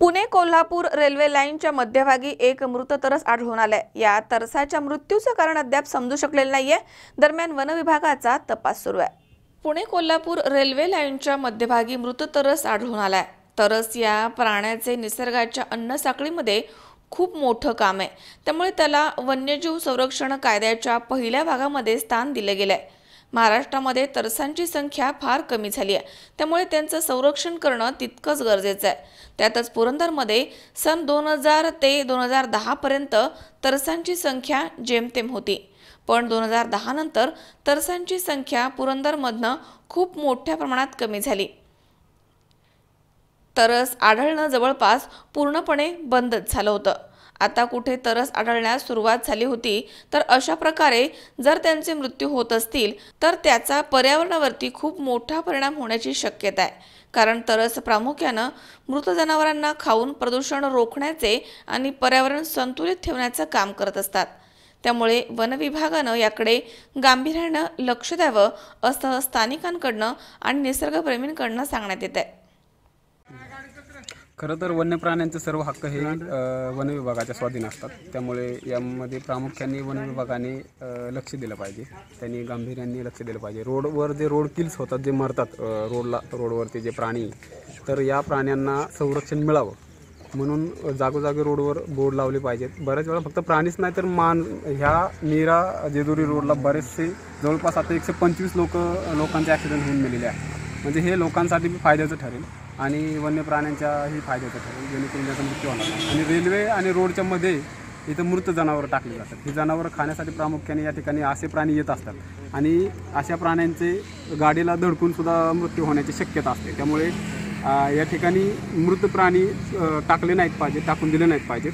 Pune Kolhapur railway लाईनच्या मध्यभागी एक मृत तरस आढळून आलाय. या तरसाच्या मृत्यूचं कारण अद्याप समजू शकलेलं नाहीये. दरम्यान वनविभागाचा तपास सुरू आहे. पुणे कोल्हापूर रेल्वे लाईनच्या मध्यभागी मृत तरस आढळून आलाय. तरस या प्राण्याचे निसर्गाच्या अन्न साखळीमध्ये खूप मोठं काम आहे. त्यामुळे त्याला वन्यजीव संरक्षण कायद्याच्या पहिल्या भागामध्ये स्थान दिलं गेलं आहे महाराष्ट्रामध्ये तरसांची संख्या फार कमी झाली आहे. त्यामुळे त्यांचं संरक्षण करणं तितकंच गरजेचं आहे. त्यातच पुरंदरमध्ये सन दोन हजार ते दोन हजार दहापर्यंत तरसांची संख्या जेमतेम होती. पण दोन हजार दहा नंतर तरसांची संख्या पुरंदरमधनं खूप मोठ्या प्रमाणात कमी झाली. तरस आढळणं जवळपास पूर्णपणे बंदच झालं होतं. आता कुठे तरस आढळण्यास सुरुवात झाली होती तर अशा प्रकारे जर त्यांचे मृत्यू होत असतील तर त्याचा पर्यावरणावरती खूप मोठा परिणाम होण्याची शक्यता आहे. कारण तरस प्रामुख्यानं मृत जनावरांना खाऊन प्रदूषण रोखण्याचे आणि पर्यावरण संतुलित ठेवण्याचं काम करत असतात. त्यामुळे वन विभागानं याकडे गांभीर्यानं लक्ष द्यावं असं स्थानिकांकडनं आणि निसर्गप्रेमींकडनं सांगण्यात येत आहे खरं तर वन्य प्राण्यांचे सर्व हक्क हे अ, वन विभागाच्या स्वाधीन असतात. त्यामुळे यामध्ये प्रामुख्याने वन विभागाने अ, लक्ष दिलं पाहिजे. त्यांनी गांभीर्याने लक्ष दिलं पाहिजे. रोडवर जे रोड किल्स होतात जे मरतात अ, रोडला रोडवरती जे प्राणी तर या प्राण्यांना संरक्षण मिळावं. म्हणून जागोजागी रोडवर बोर्ड लावले पाहिजेत. बऱ्याच वेळा फक्त प्राणीच नाही तर मान ह्या नीरा जेजुरी रोडला बरेचसे जवळपास आता एकशे पंचवीस लोक लोकांचे ॲक्सिडेंट होऊन गेलेले आहेत. म्हणजे हे लोकांसाठी बी फायद्याचं ठरेल आणि वन्य प्राण्यांच्याही फायद्याचं ठरेल जेणेकरून त्याचा मृत्यू होणार नाही. आणि रेल्वे आणि रोडच्या मध्ये इथं मृत जनावरं टाकली जातात. ही जनावरं खाण्यासाठी प्रामुख्याने या ठिकाणी असे प्राणी येत असतात. आणि अशा प्राण्यांचे गाडीला धडकून सुद्धा मृत्यू होण्याची शक्यता असते. त्यामुळे या ठिकाणी मृत प्राणी टाकले नाहीत पाहिजे टाकून दिले नाहीत पाहिजेत.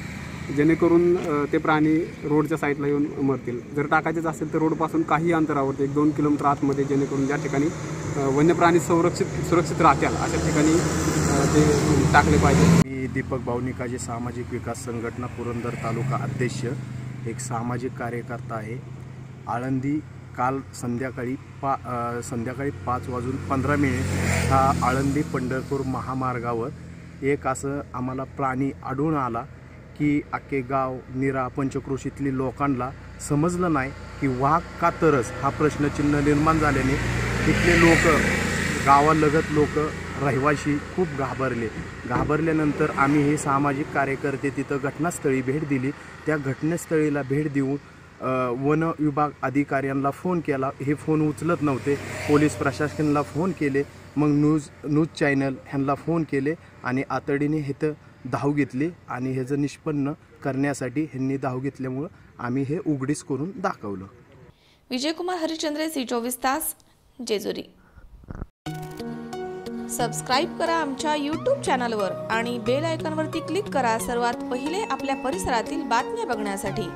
जेणेकरून ते प्राणी रोडच्या साईडला येऊन मरतील. जर टाकायचेच असेल तर रोडपासून काही अंतरावरती एक दोन किलोमीटर आतमध्ये जेणेकरून ज्या ठिकाणी वन्यप्राणी संरक्षित सुरक्षित राहतील अशा ठिकाणी ते टाकले पाहिजे. मी दीपक भावनिकाजी सामाजिक विकास संघटना पुरंदर तालुका अध्यक्ष एक सामाजिक कार्यकर्ता आहे. आळंदी काल संध्याकाळी पा संध्याकाळी पाच वाजून पंधरा मिनिट हा आळंदी पंढरपूर महामार्गावर एक असं आम्हाला प्राणी आढळून आला. की अख्खे गाव निरा पंचक्रोशीतली लोकांना समजलं नाही की वाघ का तरच हा प्रश्नचिन्ह निर्माण झाल्याने तिथले लोक गावालगत लोक रहिवाशी खूप घाबरले. घाबरल्यानंतर आम्ही हे सामाजिक कार्यकर्ते तिथं घटनास्थळी भेट दिली. त्या घटनास्थळीला भेट देऊन वन विभाग अधिकाऱ्यांना फोन केला. हे फोन उचलत नव्हते. पोलीस प्रशासनाला फोन केले. मग न्यूज न्यूज चॅनल ह्यांना फोन केले आणि आतडीने इथं धाव घेतली आणि ह्याचं निष्पन्न करण्यासाठी ह्यांनी धाव घेतल्यामुळं आम्ही हे उघडीस करून दाखवलं. विजयकुमार हरिचंद्र सी चोवीस तास जेजुरी. सबस्क्राईब करा आमच्या यूट्यूब चॅनलवर आणि बेल आयकॉनवरती क्लिक करा सर्वात पहिले आपल्या परिसरातील बातम्या बघण्यासाठी.